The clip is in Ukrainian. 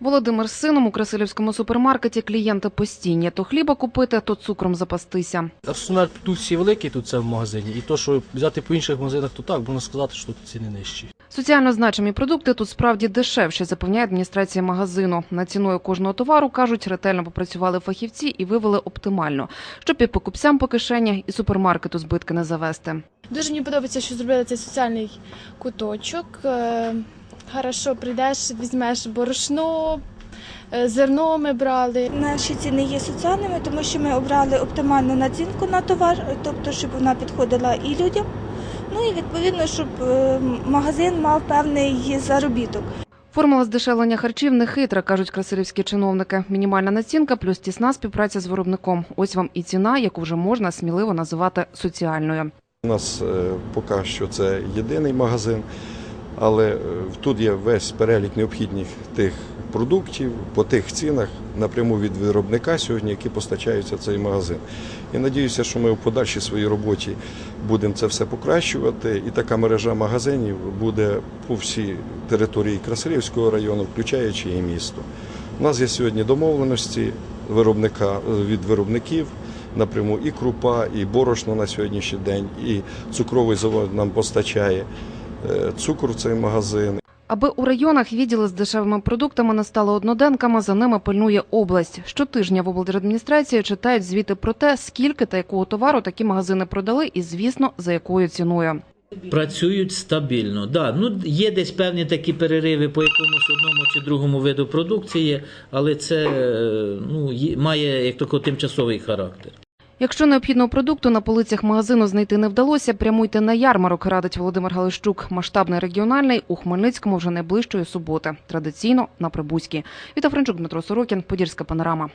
Володимир з сином у Красилівському супермаркеті клієнти постійні. То хліба купити, то цукром запастися. Асортимент тут всі великий тут це в магазині. І то, що взяти по інших магазинах, то так, можна сказати, що тут ціни нижчі. Соціально значимі продукти тут справді дешевші, запевняє адміністрація магазину. Над ціною кожного товару, кажуть, ретельно попрацювали фахівці і вивели оптимально, щоб і покупцям по кишені, і супермаркету збитки не завести. Дуже мені подобається, що зробили цей соціальний куточок. Хорошо, прийдеш, візьмеш борошно, е, зерно ми брали. Наші ціни є соціальними, тому що ми обрали оптимальну націнку на товар, тобто, щоб вона підходила і людям. Ну і відповідно, щоб е, магазин мав певний заробіток. Формула здешевлення харчів не хитра, кажуть красилівські чиновники. Мінімальна націнка плюс тісна співпраця з виробником. Ось вам і ціна, яку вже можна сміливо називати соціальною. У нас е, поки що це єдиний магазин, але е, тут є весь перелік необхідних тих продуктів по тих цінах напряму від виробника сьогодні, які постачаються в цей магазин. І надіюся, що ми в подальшій своїй роботі будемо це все покращувати, і така мережа магазинів буде по всій території Красилівського району, включаючи і місто. У нас є сьогодні домовленості виробника від виробників напряму і крупа, і борошно на сьогоднішній день, і цукровий завод нам постачає е, цукор в цей магазин. Аби у районах відділи з дешевими продуктами не стали одноденками, за ними пильнує область. Щотижня в облдержадміністрації читають звіти про те, скільки та якого товару такі магазини продали, і звісно, за якою ціною. Працюють стабільно. Да, ну є десь певні такі перериви по якомусь одному чи другому виду продукції, але це е, ну, є- має як тако тимчасовий характер. Якщо необхідного продукту на полицях магазину знайти не вдалося, прямуйте на ярмарок, радить Володимир Галищук. Масштабний регіональний у Хмельницькому вже найближчої суботи. Традиційно на Прибузькій. Віта Франчук, Дмитро Сорокін, Подільська панорама.